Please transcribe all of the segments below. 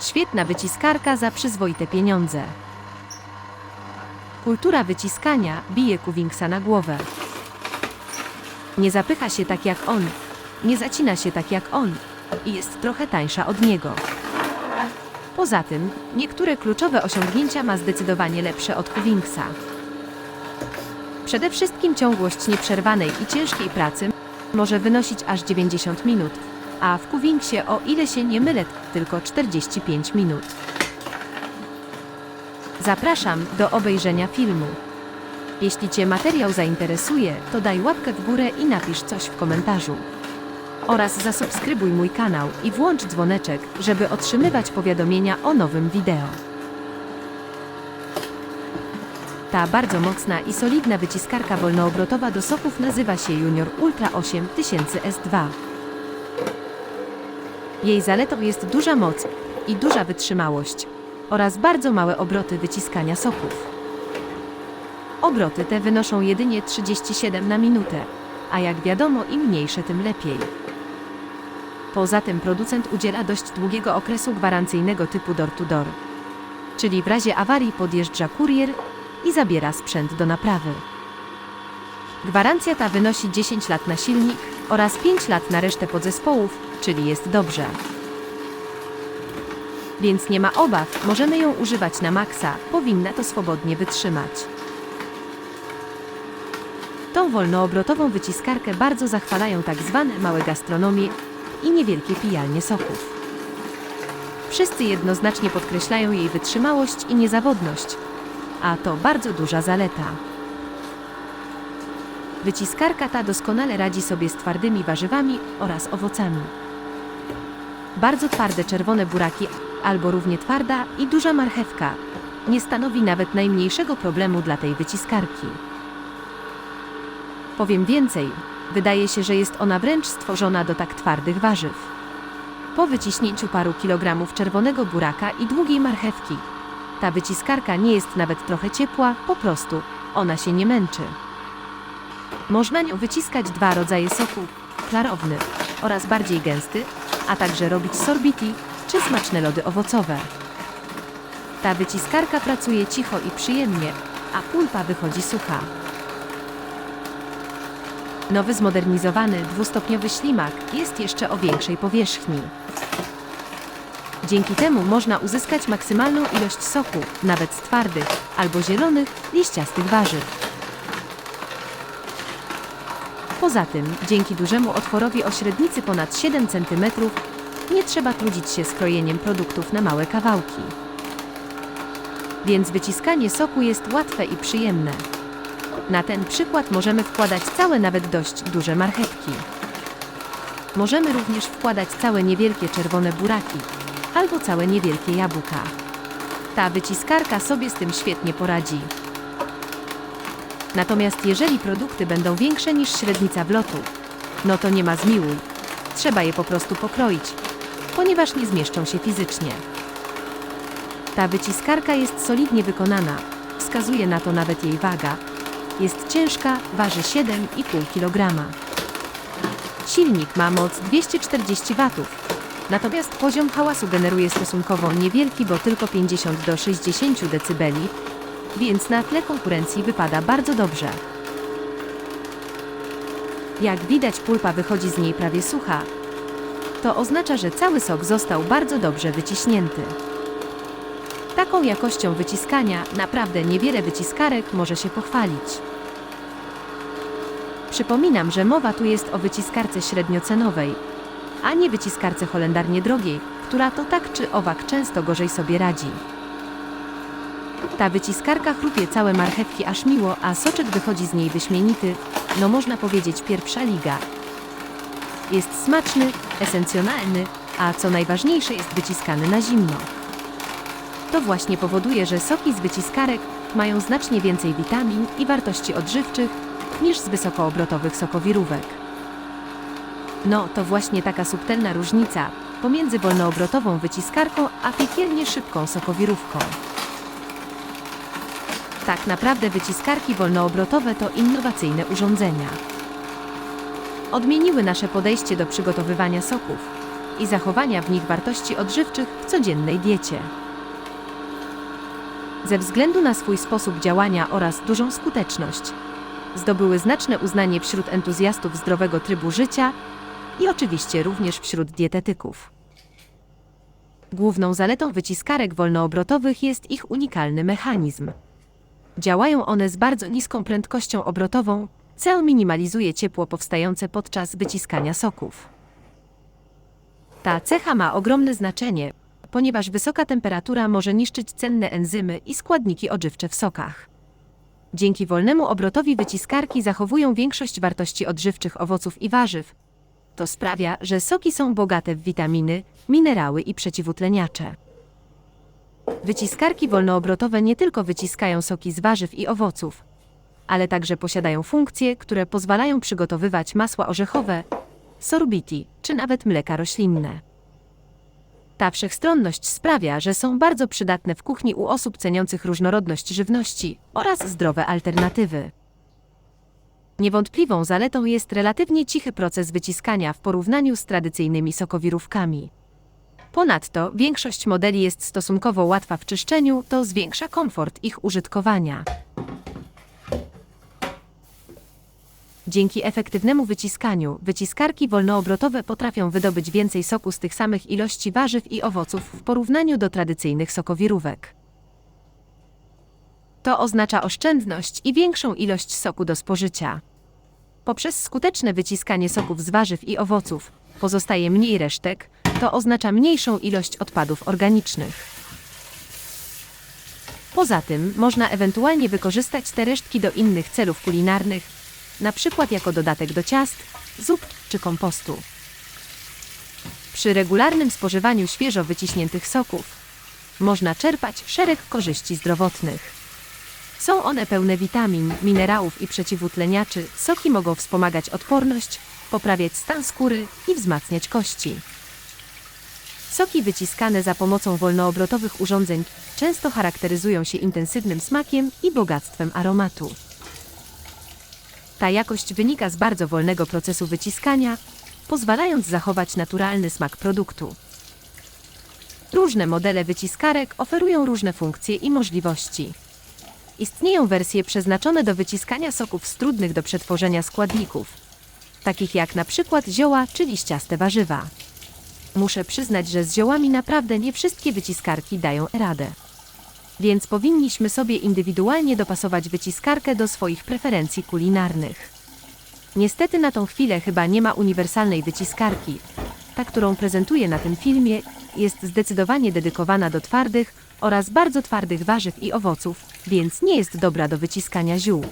Świetna wyciskarka za przyzwoite pieniądze. Kultura wyciskania bije Kuwingsa na głowę. Nie zapycha się tak jak on, nie zacina się tak jak on i jest trochę tańsza od niego. Poza tym, niektóre kluczowe osiągnięcia ma zdecydowanie lepsze od Kuwingsa. Przede wszystkim ciągłość nieprzerwanej i ciężkiej pracy może wynosić aż 90 minut, a w Kuwingsie, o ile się nie mylę, tylko 45 minut. Zapraszam do obejrzenia filmu. Jeśli Cię materiał zainteresuje, to daj łapkę w górę i napisz coś w komentarzu. Oraz zasubskrybuj mój kanał i włącz dzwoneczek, żeby otrzymywać powiadomienia o nowym wideo. Ta bardzo mocna i solidna wyciskarka wolnoobrotowa do soków nazywa się Junior Ultra 8000 S2. Jej zaletą jest duża moc i duża wytrzymałość oraz bardzo małe obroty wyciskania soków. Obroty te wynoszą jedynie 37 na minutę, a jak wiadomo im mniejsze tym lepiej. Poza tym producent udziela dość długiego okresu gwarancyjnego typu door-to-door, czyli w razie awarii podjeżdża kurier i zabiera sprzęt do naprawy. Gwarancja ta wynosi 10 lat na silnik oraz 5 lat na resztę podzespołów, czyli jest dobrze. Więc nie ma obaw, możemy ją używać na maksa, powinna to swobodnie wytrzymać. Tą wolnoobrotową wyciskarkę bardzo zachwalają tak zwane małe gastronomie i niewielkie pijalnie soków. Wszyscy jednoznacznie podkreślają jej wytrzymałość i niezawodność, a to bardzo duża zaleta. Wyciskarka ta doskonale radzi sobie z twardymi warzywami oraz owocami. Bardzo twarde czerwone buraki albo równie twarda i duża marchewka nie stanowi nawet najmniejszego problemu dla tej wyciskarki. Powiem więcej, wydaje się, że jest ona wręcz stworzona do tak twardych warzyw. Po wyciśnięciu paru kilogramów czerwonego buraka i długiej marchewki, ta wyciskarka nie jest nawet trochę ciepła, po prostu ona się nie męczy. Można nią wyciskać dwa rodzaje soku, klarowny oraz bardziej gęsty, a także robić sorbiti czy smaczne lody owocowe. Ta wyciskarka pracuje cicho i przyjemnie, a pulpa wychodzi sucha. Nowy zmodernizowany dwustopniowy ślimak jest jeszcze o większej powierzchni. Dzięki temu można uzyskać maksymalną ilość soku, nawet z twardych albo zielonych, liściastych warzyw. Poza tym, dzięki dużemu otworowi o średnicy ponad 7 cm, nie trzeba trudzić się skrojeniem produktów na małe kawałki. Więc wyciskanie soku jest łatwe i przyjemne. Na ten przykład możemy wkładać całe nawet dość duże marchewki. Możemy również wkładać całe niewielkie czerwone buraki albo całe niewielkie jabłka. Ta wyciskarka sobie z tym świetnie poradzi. Natomiast jeżeli produkty będą większe niż średnica wlotu, no to nie ma zmiłuj. Trzeba je po prostu pokroić, ponieważ nie zmieszczą się fizycznie. Ta wyciskarka jest solidnie wykonana, wskazuje na to nawet jej waga. Jest ciężka, waży 7,5 kg. Silnik ma moc 240 W, natomiast poziom hałasu generuje stosunkowo niewielki, bo tylko 50 do 60 dB, więc na tle konkurencji wypada bardzo dobrze. Jak widać, pulpa wychodzi z niej prawie sucha. To oznacza, że cały sok został bardzo dobrze wyciśnięty. Taką jakością wyciskania naprawdę niewiele wyciskarek może się pochwalić. Przypominam, że mowa tu jest o wyciskarce średniocenowej, a nie wyciskarce holendarnie drogiej, która to tak czy owak często gorzej sobie radzi. Ta wyciskarka chrupie całe marchewki aż miło, a soczek wychodzi z niej wyśmienity, no można powiedzieć pierwsza liga. Jest smaczny, esencjonalny, a co najważniejsze jest wyciskany na zimno. To właśnie powoduje, że soki z wyciskarek mają znacznie więcej witamin i wartości odżywczych niż z wysokoobrotowych sokowirówek. No, to właśnie taka subtelna różnica pomiędzy wolnoobrotową wyciskarką a piekielnie szybką sokowirówką. Tak naprawdę wyciskarki wolnoobrotowe to innowacyjne urządzenia. Odmieniły nasze podejście do przygotowywania soków, i zachowania w nich wartości odżywczych w codziennej diecie. Ze względu na swój sposób działania oraz dużą skuteczność, zdobyły znaczne uznanie wśród entuzjastów zdrowego trybu życia i oczywiście również wśród dietetyków. Główną zaletą wyciskarek wolnoobrotowych jest ich unikalny mechanizm. Działają one z bardzo niską prędkością obrotową, co minimalizuje ciepło powstające podczas wyciskania soków. Ta cecha ma ogromne znaczenie, ponieważ wysoka temperatura może niszczyć cenne enzymy i składniki odżywcze w sokach. Dzięki wolnemu obrotowi wyciskarki zachowują większość wartości odżywczych owoców i warzyw. To sprawia, że soki są bogate w witaminy, minerały i przeciwutleniacze. Wyciskarki wolnoobrotowe nie tylko wyciskają soki z warzyw i owoców, ale także posiadają funkcje, które pozwalają przygotowywać masła orzechowe, sorbiti czy nawet mleka roślinne. Ta wszechstronność sprawia, że są bardzo przydatne w kuchni u osób ceniących różnorodność żywności oraz zdrowe alternatywy. Niewątpliwą zaletą jest relatywnie cichy proces wyciskania w porównaniu z tradycyjnymi sokowirówkami. Ponadto większość modeli jest stosunkowo łatwa w czyszczeniu, to zwiększa komfort ich użytkowania. Dzięki efektywnemu wyciskaniu, wyciskarki wolnoobrotowe potrafią wydobyć więcej soku z tych samych ilości warzyw i owoców w porównaniu do tradycyjnych sokowirówek. To oznacza oszczędność i większą ilość soku do spożycia. Poprzez skuteczne wyciskanie soków z warzyw i owoców pozostaje mniej resztek, to oznacza mniejszą ilość odpadów organicznych. Poza tym można ewentualnie wykorzystać te resztki do innych celów kulinarnych, na przykład jako dodatek do ciast, zup czy kompostu. Przy regularnym spożywaniu świeżo wyciśniętych soków można czerpać szereg korzyści zdrowotnych. Są one pełne witamin, minerałów i przeciwutleniaczy. Soki mogą wspomagać odporność, poprawiać stan skóry i wzmacniać kości. Soki wyciskane za pomocą wolnoobrotowych urządzeń często charakteryzują się intensywnym smakiem i bogactwem aromatu. Ta jakość wynika z bardzo wolnego procesu wyciskania, pozwalając zachować naturalny smak produktu. Różne modele wyciskarek oferują różne funkcje i możliwości. Istnieją wersje przeznaczone do wyciskania soków z trudnych do przetworzenia składników, takich jak na przykład zioła czy liściaste warzywa. Muszę przyznać, że z ziołami naprawdę nie wszystkie wyciskarki dają radę. Więc powinniśmy sobie indywidualnie dopasować wyciskarkę do swoich preferencji kulinarnych. Niestety na tą chwilę chyba nie ma uniwersalnej wyciskarki. Ta, którą prezentuję na tym filmie, jest zdecydowanie dedykowana do twardych oraz bardzo twardych warzyw i owoców, więc nie jest dobra do wyciskania ziół.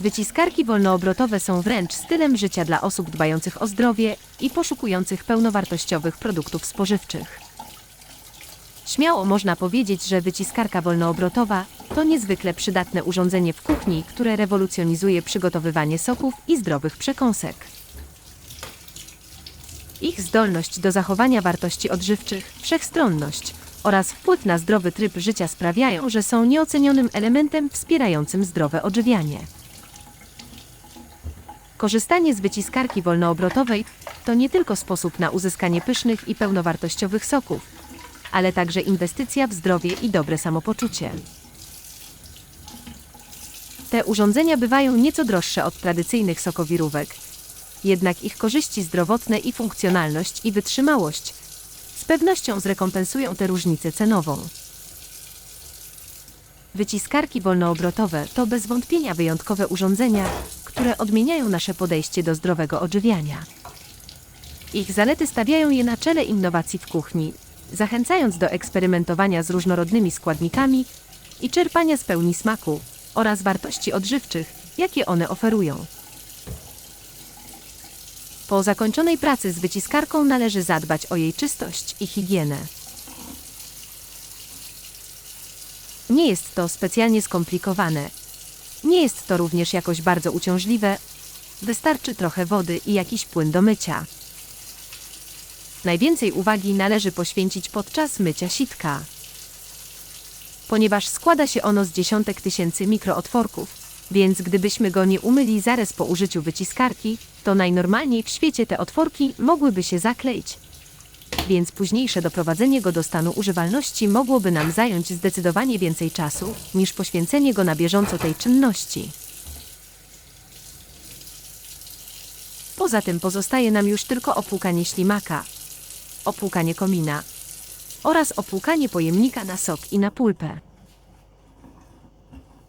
Wyciskarki wolnoobrotowe są wręcz stylem życia dla osób dbających o zdrowie i poszukujących pełnowartościowych produktów spożywczych. Śmiało można powiedzieć, że wyciskarka wolnoobrotowa to niezwykle przydatne urządzenie w kuchni, które rewolucjonizuje przygotowywanie soków i zdrowych przekąsek. Ich zdolność do zachowania wartości odżywczych, wszechstronność oraz wpływ na zdrowy tryb życia sprawiają, że są nieocenionym elementem wspierającym zdrowe odżywianie. Korzystanie z wyciskarki wolnoobrotowej to nie tylko sposób na uzyskanie pysznych i pełnowartościowych soków, ale także inwestycja w zdrowie i dobre samopoczucie. Te urządzenia bywają nieco droższe od tradycyjnych sokowirówek, jednak ich korzyści zdrowotne i funkcjonalność i wytrzymałość z pewnością zrekompensują tę różnicę cenową. Wyciskarki wolnoobrotowe to bez wątpienia wyjątkowe urządzenia, które odmieniają nasze podejście do zdrowego odżywiania. Ich zalety stawiają je na czele innowacji w kuchni, zachęcając do eksperymentowania z różnorodnymi składnikami i czerpania z pełni smaku oraz wartości odżywczych, jakie one oferują. Po zakończonej pracy z wyciskarką należy zadbać o jej czystość i higienę. Nie jest to specjalnie skomplikowane. Nie jest to również jakoś bardzo uciążliwe. Wystarczy trochę wody i jakiś płyn do mycia. Najwięcej uwagi należy poświęcić podczas mycia sitka. Ponieważ składa się ono z dziesiątek tysięcy mikrootworków, Więc gdybyśmy go nie umyli zaraz po użyciu wyciskarki, to najnormalniej w świecie te otworki mogłyby się zakleić. Więc późniejsze doprowadzenie go do stanu używalności mogłoby nam zająć zdecydowanie więcej czasu, niż poświęcenie go na bieżąco tej czynności. Poza tym pozostaje nam już tylko opłukanie ślimaka, opłukanie komina oraz opłukanie pojemnika na sok i na pulpę.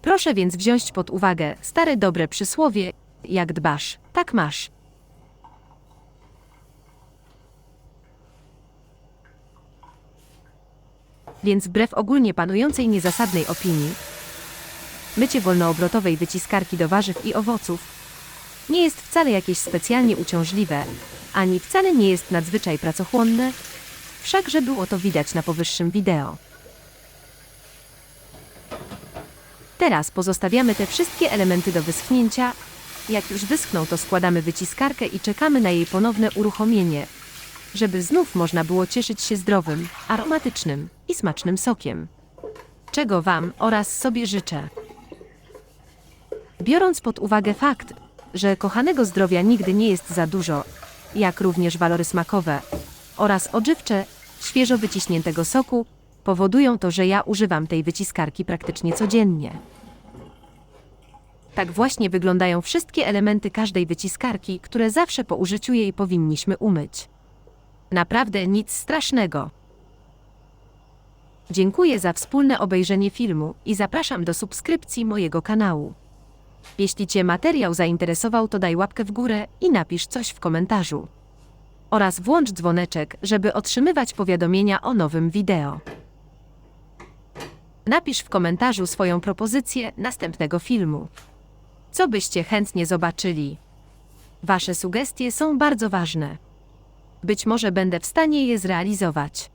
Proszę więc wziąć pod uwagę stare dobre przysłowie: jak dbasz, tak masz. Więc wbrew ogólnie panującej niezasadnej opinii, mycie wolnoobrotowej wyciskarki do warzyw i owoców nie jest wcale jakieś specjalnie uciążliwe, ani wcale nie jest nadzwyczaj pracochłonne, wszakże było to widać na powyższym wideo. Teraz pozostawiamy te wszystkie elementy do wyschnięcia. Jak już wyschną, to składamy wyciskarkę i czekamy na jej ponowne uruchomienie, żeby znów można było cieszyć się zdrowym, aromatycznym i smacznym sokiem. Czego Wam oraz sobie życzę. Biorąc pod uwagę fakt, że kochanego zdrowia nigdy nie jest za dużo, jak również walory smakowe oraz odżywcze świeżo wyciśniętego soku, powodują to, że ja używam tej wyciskarki praktycznie codziennie. Tak właśnie wyglądają wszystkie elementy każdej wyciskarki, które zawsze po użyciu jej powinniśmy umyć. Naprawdę nic strasznego. Dziękuję za wspólne obejrzenie filmu i zapraszam do subskrypcji mojego kanału. Jeśli Cię materiał zainteresował, to daj łapkę w górę i napisz coś w komentarzu. Oraz włącz dzwoneczek, żeby otrzymywać powiadomienia o nowym wideo. Napisz w komentarzu swoją propozycję następnego filmu. Co byście chętnie zobaczyli? Wasze sugestie są bardzo ważne. Być może będę w stanie je zrealizować.